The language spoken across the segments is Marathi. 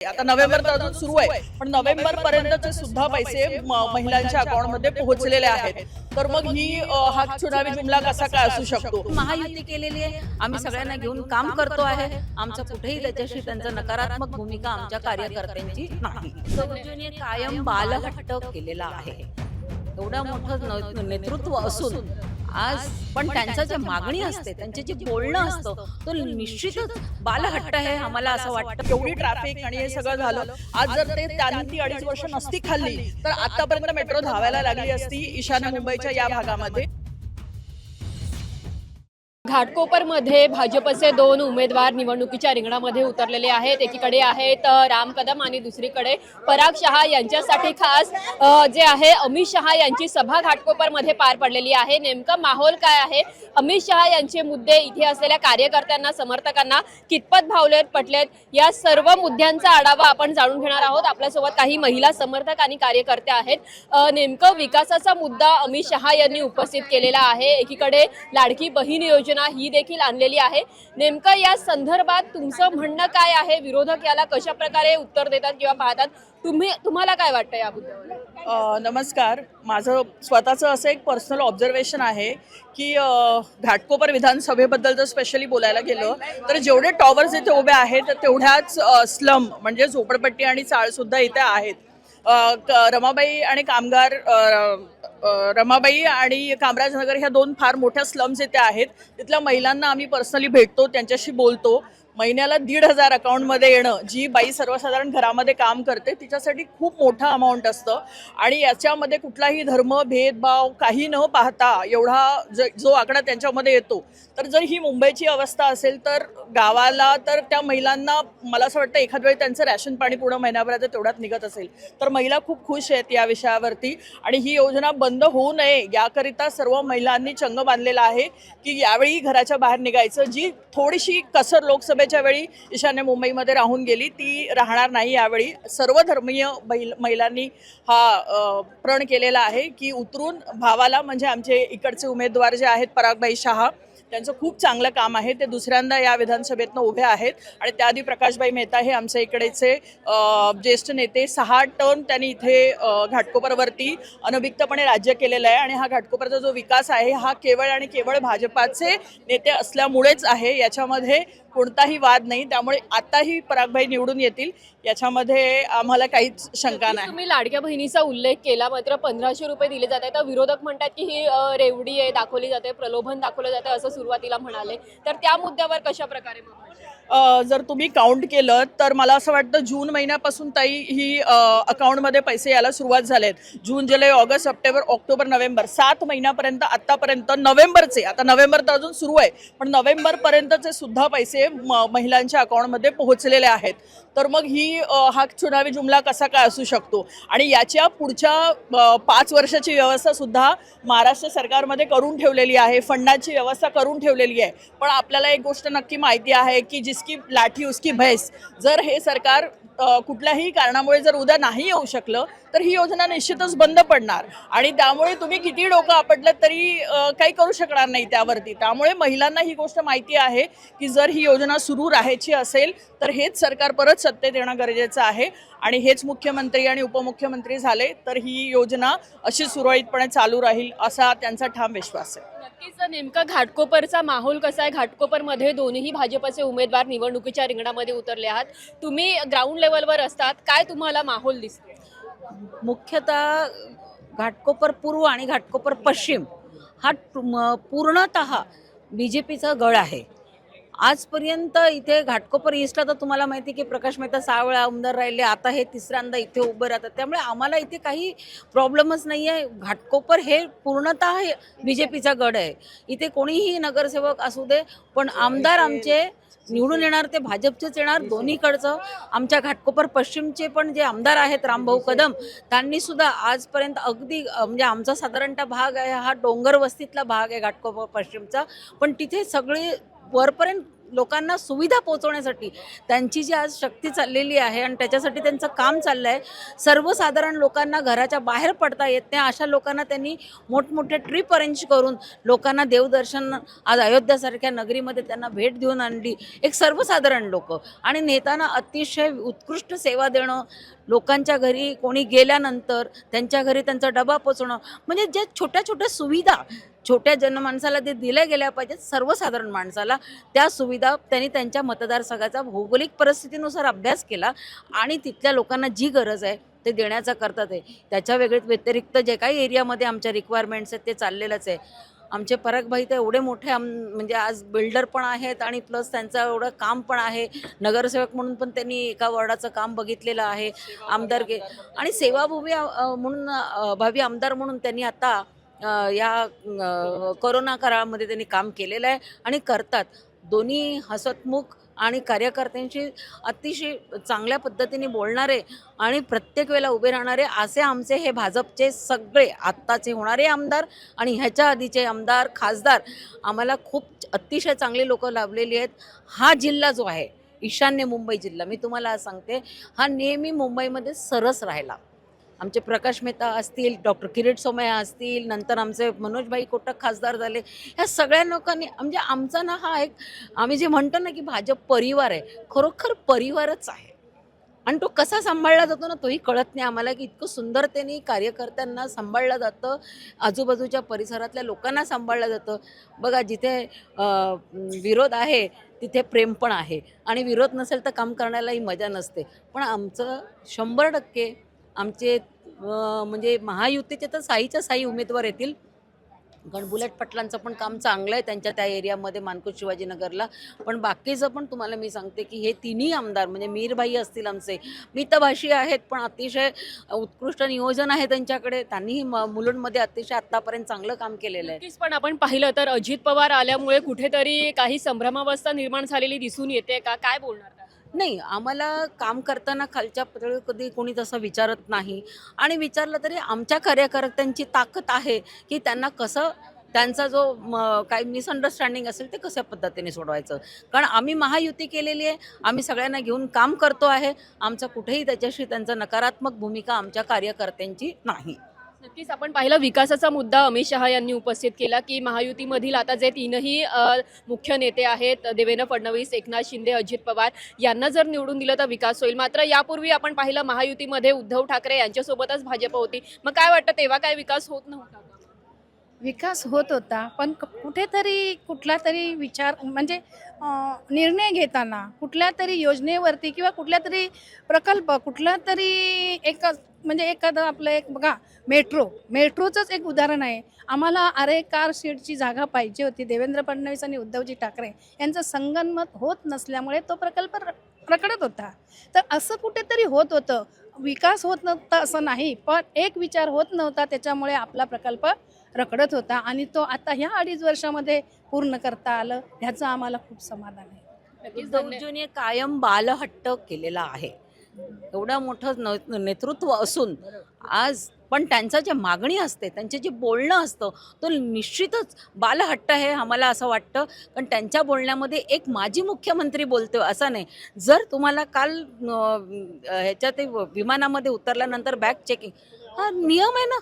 आता नोव्हेंबर तर अजून सुरू आहे पण नोव्हेंबर पर्यंतचे सुद्धा पैसे महिलांच्या अकाउंटमध्ये पोहोचलेले आहेत. तर मग ही हा चुनावी जुमला कसा काय असू शकतो? महायुती केलेली आहे. आम्ही सगळ्यांना घेऊन काम करतो आहे. आमचं कुठेही त्याच्याशी त्यांचा नकारात्मक भूमिका आमच्या कार्यकर्त्यांची नाही. कायम बालहट्ट केलेला आहे. एवढं मोठं नेतृत्व असून आज पण त्यांचं जे मागणी असते त्यांचे जे बोलणं असतं तो निश्चितच बालहट्ट आहे आम्हाला असं वाटतं. एवढी ट्रॅफिक आणि हे सगळं झालं. आज जर ते त्यांनी अडीच वर्ष नसती खाल्ली तर आतापर्यंत मेट्रो धावायला लागली असती ईशान्य मुंबईच्या या भागामध्ये. घाटकोपरमध्ये भाजपचे दोन उमेदवार निवडणुकीच्या रिंगणामध्ये उतरलेले आहेत. एकीकडे आहेत राम कदम आणि दुसरीकडे पराग शहा यांच्यासाठी खास जे आहे अमित शहा यांची सभा घाटकोपरमध्ये पार पडलेली आहे. नेमकं माहोल काय आहे? अमित शहा यांचे मुद्दे इथे असलेल्या कार्यकर्त्यांना समर्थकांना कितपत भावलेत पटलेत? या सर्व मुद्द्यांचा आढावा आपण जाणून घेणार आहोत. आपल्यासोबत काही महिला समर्थक आणि कार्यकर्ते आहेत. नेमकं विकासाचा मुद्दा अमित शहा यांनी उपस्थित केलेला आहे. एकीकडे लाडकी बहीण योजना ही देखील आणलेली आहे. नेमकं या संदर्भात तुमचं म्हणणं काय आहे? विरोधक याला कशा प्रकारे उत्तर देतात किंवा पाहतात? तुम्ही तुम्हाला काय वाटतं या मुद्द्यावर नमस्कार. माझं स्वतःचं असं एक पर्सनल ऑब्झर्वेशन आहे की घाटकोपर विधानसभेबद्दल जर स्पेशली बोलायला गेलं तर जेवढे टॉवर्स इथे उभे आहेत तेवढ्याच स्लम म्हणजे झोपडपट्टी आणि चाळसुद्धा इथे आहेत. रमाबाई आणि कामगार रमाबाई आणि कामराजनगर ह्या दोन फार मोठ्या स्लम्स इथे आहेत. तिथल्या महिलांना आम्ही पर्सनली भेटतो त्यांच्याशी बोलतो. महिन्याला दीड हजार अकाउंटमध्ये येणं जी बाई सर्वसाधारण घरामध्ये काम करते तिच्यासाठी खूप मोठं अमाऊंट असतं. आणि याच्यामध्ये कुठलाही धर्म भेदभाव काही न पाहता एवढा ज जो आकडा त्यांच्यामध्ये येतो तर जर ही मुंबईची अवस्था असेल तर गावाला तर त्या महिलांना मला असं वाटतं एखाद वेळी त्यांचं रॅशन पाणी पूर्ण महिन्याभरात तेवढ्यात निघत असेल तर महिला खूप खुश आहेत या विषयावरती. आणि ही योजना बंद होऊ नये याकरिता सर्व महिलांनी चंग बांधलेला आहे की यावेळी घराच्या बाहेर निघायचं जी थोडीशी कसर लोकसभेच्या वेळी ईशान्य मुंबईमध्ये राहून गेली. ती राहणार नाही यावेळी. सर्वधर्मीय बैल महिलांनी हा प्रण केलेला आहे की उतरून भावाला म्हणजे आमचे इकडचे उमेदवार जे आहेत परागबाई शहा त्यांचं खूप चांगलं काम आहे. ते दुसऱ्यांदा या विधानसभेतनं उभे आहेत. आणि त्याआधी प्रकाशबाई मेहता हे आमच्या इकडेचे ज्येष्ठ नेते. सहा टर्म त्यांनी इथे घाटकोपरवरती अनभिक्तपणे राज्य केलेलं आहे. आणि हा घाटकोपरचा जो विकास आहे हा केवळ आणि केवळ भाजपाचे नेते असल्यामुळेच आहे. याच्यामध्ये कोणताही वाद नाही. त्यामुळे आताही परागबाई निवडून येतील याच्यामध्ये आम्हाला काहीच शंका नाही. तुम्ही लाडक्या बहिणीचा उल्लेख केला मात्र पंधराशे रुपये दिले जात आहेत. तर विरोधक म्हणतात की ही रेवडी आहे दाखवली जाते प्रलोभन दाखवलं जातं असं सुरुवातीला म्हणाले. तर त्या मुद्द्यावर कशा प्रकारे जर तुम्ही काउंट केलं तर मला असं वाटतं जून महिन्यापासून ताई ही अकाउंटमध्ये पैसे यायला सुरुवात झालेत. जून जुलै ऑगस्ट सप्टेंबर ऑक्टोबर नोव्हेंबर सात महिन्यापर्यंत आत्तापर्यंत नोव्हेंबरचे आता नोव्हेंबर तर अजून सुरू आहे पण नोव्हेंबरपर्यंतचे सुद्धा पैसे म- महिलांच्या अकाउंटमध्ये पोहोचलेले आहेत. तर मग ही हा चुनावी जुमला कसा काय असू शकतो? आणि याच्या पुढच्या पाच वर्षाची व्यवस्था सुद्धा महाराष्ट्र सरकारमध्ये करून ठेवलेली आहे फंडाची व्यवस्था करून ठेवलेली आहे. पण आपल्याला एक गोष्ट नक्की माहिती आहे की जिसकी लाठी उसकी भैस. जर हे सरकार कुठल्याही कारणामुळे जर उद्या नाही येऊ शकलं तर ही योजना निश्चितच बंद पडणार. आणि त्यामुळे तुम्ही किती डोकं आपटलं तरी काही करू शकणार नाही त्यावरती. त्यामुळे महिलांना ही गोष्ट माहिती आहे की जर ही योजना सुरू राहायची असेल तर हेच सरकार परत सत्तेत येणं गरजेचं आहे. आणि हेच मुख्यमंत्री आणि उपमुख्यमंत्री झाले तर ही योजना अशी सुरळीतपणे चालू राहील असा त्यांचा ठाम विश्वास आहे. नक्कीच नेमका घाटकोपरचा माहोल कसा आहे? घाटकोपरमध्ये दोन्ही भाजपचे उमेदवार निवडणुकीच्या रिंगणामध्ये उतरले आहात. तुम्ही ग्राउंड लेवलवर असतात. काय तुम्हाला माहोल दिसतो मुख्यतः घाटकोपर पूर्व आणि घाटकोपर पश्चिम हा पूर्णत पूर्णतः बी जे पीचा गड आहे. आजपर्यंत इथे घाटकोपर ईस्टला तर तुम्हाला माहिती आहे की प्रकाश मेहता सहा वेळा आमदार राहिले आता हे तिसऱ्यांदा इथे उभं राहतात. त्यामुळे आम्हाला इथे काही प्रॉब्लेमच नाही आहे. घाटकोपर हे पूर्णतः बी जे पीचा गड आहे. इथे कोणीही नगरसेवक असू दे पण आमदार आमचे निवडून येणार ते भाजपचेच येणार दोन्हीकडचं. आमच्या घाटकोपर पश्चिमचे पण जे आमदार आहेत रामभाऊ कदम त्यांनी सुद्धा आजपर्यंत अगदी म्हणजे आमचा साधारणतः भाग आहे हा डोंगर वस्तीतला भाग आहे घाटकोपर पश्चिमचा. पण तिथे सगळे वरपर्यंत लोकांना सुविधा पोहोचवण्यासाठी त्यांची जी आज शक्ती चाललेली आहे आणि त्याच्यासाठी त्यांचं काम चाललं आहे सर्वसाधारण लोकांना घराच्या बाहेर पडता येत नाही. अशा लोकांना त्यांनी मोठमोठे ट्रिप अरेंज करून लोकांना देवदर्शन आज अयोध्यासारख्या नगरीमध्ये त्यांना भेट देऊन आणली. एक सर्वसाधारण लोक. आणि नेताना अतिशय उत्कृष्ट सेवा देणं लोकांच्या घरी कोणी गेल्यानंतर त्यांच्या घरी त्यांचा डबा पोचवणं म्हणजे ज्या छोट्या छोट्या सुविधा छोट्या जनमाणसाला ते दिल्या गेल्या पाहिजेत सर्वसाधारण माणसाला त्या सुविधा त्यांनी त्यांच्या मतदारसंघाचा भौगोलिक परिस्थितीनुसार अभ्यास केला आणि तिथल्या लोकांना जी गरज आहे ते देण्याचा करतात आहे. त्याच्या वेगळे व्यतिरिक्त जे काही एरियामध्ये आमच्या रिक्वायरमेंट्स आहेत ते चाललेलंच आहे. आमचे परागभाई तर एवढे मोठे आम म्हणजे आज बिल्डर पण आहेत आणि प्लस त्यांचं एवढं काम पण आहे. नगरसेवक म्हणून पण त्यांनी एका वॉर्डाचं काम बघितलेलं आहे. आमदार गे आणि सेवाभूमी म्हणून भावी आमदार म्हणून त्यांनी आता या करोना कोरोना काळामध्ये त्यांनी काम केलेलं आहे आणि करतात. दोन्ही हसतमुख आणि कार्यकर्त्यांशी अतिशय चांगल्या पद्धतीने बोलणारे आणि प्रत्येक वेळेला उभे राहणारे असे आमचे हे भाजपचे सगळे आत्ताचे होणारे आमदार आणि ह्याच्या आधीचे आमदार खासदार आम्हाला खूप अतिशय चांगली लोकं लाभलेली आहेत. हा जिल्हा जो आहे ईशान्य मुंबई जिल्हा मी तुम्हाला सांगते हा नेहमी मुंबईमध्ये सरस राहिला. आमचे प्रकाश मेहता असतील डॉक्टर किरीट सोमय्या असतील नंतर आमचे मनोजभाई कोटक खासदार झाले. ह्या सगळ्या लोकांनी म्हणजे आमचा ना हा एक आम्ही जे म्हणतो ना की भाजप परिवार आहे खरोखर परिवारच आहे. आणि तो कसा सांभाळला जातो ना तोही कळत नाही आम्हाला की इतकं सुंदरतेने कार्यकर्त्यांना सांभाळलं जातं आजूबाजूच्या परिसरातल्या लोकांना सांभाळलं जातं. बघा जिथे विरोध आहे तिथे प्रेम पण आहे. आणि विरोध नसेल तर काम करण्यालाही मजा नसते. पण आमचं शंभर टक्के आमचे म्हणजे महायुतीचे तर साईच्या साई उमेदवार येतील. कारण बुलेट पटलांचं पण काम चांगलं आहे त्यांच्या त्या एरियामध्ये मानकुट शिवाजीनगरला. पण बाकीचं पण तुम्हाला मी सांगते की हे तिन्ही आमदार म्हणजे मीरभाई असतील आमचे. मितभाषी आहेत पण अतिशय उत्कृष्ट नियोजन आहे त्यांच्याकडे. त्यांनीही मुलुंडमध्ये अतिशय आत्तापर्यंत चांगलं काम केलेलं आहे. पण आपण पाहिलं तर अजित पवार आल्यामुळे कुठेतरी काही संभ्रमावस्था निर्माण झालेली दिसून येते का? काय बोलणार? नाही आम्हाला काम करताना खालच्या पातळीवर कधी कोणी तसं विचारत नाही. आणि विचारलं तरी आमच्या कार्यकर्त्यांची ताकद आहे की त्यांना कसं त्यांचा जो म, काही मिसअंडरस्टँडिंग असेल ते कशा पद्धतीने सोडवायचं. कारण आम्ही महायुती केलेली आहे आम्ही सगळ्यांना घेऊन काम करतो आहे आमचं कुठेही त्याच्याशी त्यांचा नकारात्मक भूमिका आमच्या कार्यकर्त्यांची नाही. नक्कीच आपण पाहिलं विकासाचा मुद्दा अमित शहा यांनी उपस्थित केला की महायुतीमधील आता जे तीनही मुख्य नेते आहेत देवेंद्र फडणवीस एकनाथ शिंदे अजित पवार यांना जर निवडून दिलं तर विकास होईल. मात्र यापूर्वी आपण पाहिलं महायुतीमध्ये उद्धव ठाकरे यांच्यासोबतच भाजप होती. मग काय वाटतं तेव्हा काय विकास होत नव्हता? विकास होत होता पण क- कुठेतरी कुठला तरी विचार म्हणजे निर्णय घेताना कुठल्या तरी योजनेवरती किंवा कुठल्या तरी प्रकल्प कुठला तरी एक म्हणजे एखादं आपलं एक बघा मेट्रो मेट्रोचंच एक उदाहरण आहे. आम्हाला अरे कार सीटची जागा पाहिजे होती देवेंद्र फडणवीस आणि उद्धवजी ठाकरे यांचं संगनमत होत नसल्यामुळे तो प्रकल्प र- रखडत होता. तर असं कुठेतरी होत होतं. विकास होत नव्हता असं नाही पण एक विचार होत नव्हता त्याच्यामुळे आपला प्रकल्प रखडत होता आणि तो आता ह्या अडीच वर्षामध्ये पूर्ण करता आलं ह्याचं आम्हाला खूप समाधान आहे. नक्कीच कायम बालहट्ट केलेला आहे. एवढं मोठं नेतृत्व असून आज पण त्यांचं जे मागणी असते त्यांचे जे बोलणं असतं तो निश्चितच बालहट्ट आहे आम्हाला असं वाटतं. पण त्यांच्या बोलण्यामध्ये एक माजी मुख्यमंत्री बोलतो असं नाही. जर तुम्हाला काल अं, ह्याच्या ते विमानामध्ये उतरल्यानंतर बॅग चेकिंग हा नियम आहे ना.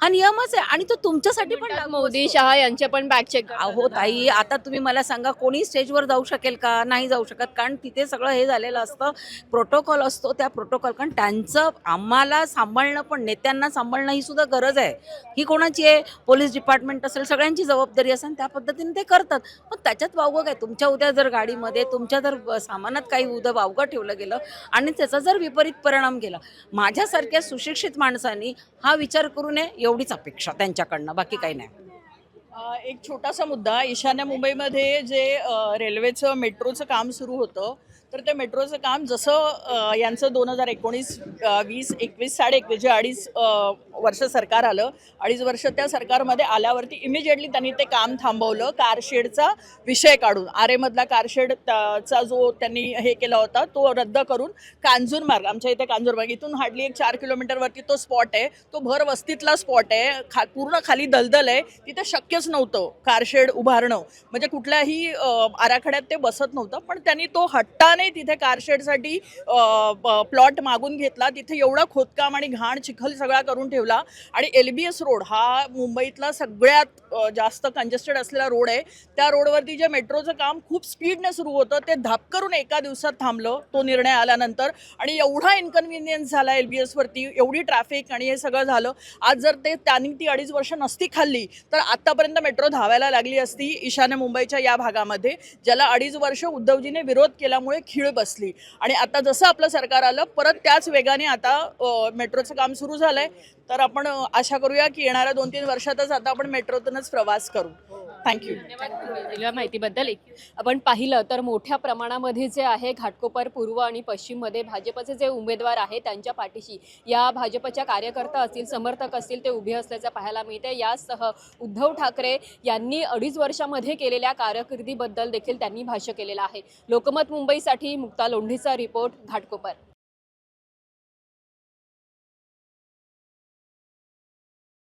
हा नियमच आहे. आणि तो तुमच्यासाठी पण लागू मोदी. शहा यांचे पण बॅक चेक अहो ताई आता तुम्ही मला सांगा कोणी स्टेजवर जाऊ शकेल का? नाही जाऊ शकत. कारण तिथे सगळं हे झालेलं असतं. प्रोटोकॉल असतो त्या प्रोटोकॉल कारण त्यांचं आम्हाला सांभाळणं पण नेत्यांना सांभाळणं ही सुद्धा गरज आहे. ही कोणाची आहे? पोलीस डिपार्टमेंट असेल सगळ्यांची जबाबदारी असेल त्या पद्धतीने ते करतात. पण त्याच्यात वावगं काय? तुमच्या उद्या जर गाडीमध्ये तुमच्या जर ब- सामानात काही उद्या वावगं ठेवलं गेलं आणि त्याचा जर विपरीत परिणाम केला माझ्यासारख्या सुशिक्षित माणसांनी हा विचार करू नये. एवढीच अपेक्षा त्यांच्याकडनं बाकी काही नाही. एक छोटासा मुद्दा ईशान्य मुंबईमध्ये जे रेल्वेचं मेट्रोचं काम सुरू होतं तर ते मेट्रोचं काम जसं यांचं दोन हजार एकोणीस वीस एकवीस साडे एकवीस जे अडीच वर्ष सरकार आलं अडीच वर्ष त्या सरकारमध्ये आल्यावरती इमिजिएटली त्यांनी ते काम थांबवलं कारशेडचा विषय काढून. आरेमधला कारशेड चा जो त्यांनी हे केला होता तो रद्द करून कांजूर मार्ग आमच्या इथे कांजूर मार्ग इथून हार्डली एक चार किलोमीटरवरती तो स्पॉट आहे तो भर वस्तीतला स्पॉट आहे खा पूर्ण खाली दलदल आहे तिथे शक्यच नव्हतं कारशेड उभारणं. म्हणजे कुठल्याही आराखड्यात ते बसत नव्हतं पण त्यांनी तो हट्टाने तिथे कारशेडसाठी प्लॉट मागून घेतला. तिथे एवढं खोदकाम आणि घाण चिखल सगळा करून ठेवला. आणि एल बी एस रोड हा मुंबईतला सगळ्यात जास्त कंजेस्टेड असलेला रोड आहे. त्या रोडवरती जे मेट्रोचं काम खूप स्पीडने सुरू होतं ते धाप करून एका दिवसात थांबलं तो निर्णय आल्यानंतर. आणि एवढा इन्कन्व्हिनियन्स झाला एल बी एसवरती एवढी ट्रॅफिक आणि हे सगळं झालं. आज जर ते त्यांनी ती अडीच वर्ष नसती खाल्ली तर आत्तापर्यंत मेट्रो धावायला लागली असती ईशान्य मुंबईच्या या भागामध्ये ज्याला अडीच वर्ष उद्धवजीने विरोध केल्यामुळे खीळ बसली. आणि आता जसं आपलं सरकार आलं परत त्याच वेगाने आता मेट्रोचं काम सुरू झालंय. तर आपण आशा करूया की येणाऱ्या दोन तीन वर्षातच आता आपण मेट्रोतूनच प्रवास करू. थँक्यू धन्यवाद दिलेल्या माहितीबद्दल. आपण पाहिलं तर मोठ्या प्रमाणामध्ये जे आहे घाटकोपर पूर्व आणि पश्चिममध्ये भाजपचे जे उमेदवार आहेत त्यांच्या पाठीशी या भाजपच्या कार्यकर्ता असतील समर्थक असतील ते उभे असल्याचं पाहायला मिळते यासह उद्धव ठाकरे यांनी अडीच वर्षामध्ये केलेल्या कारकिर्दीबद्दल देखील त्यांनी भाष्य केलेलं आहे. लोकमत मुंबईसाठी मुक्ता लोंढीचा रिपोर्ट घाटकोपर.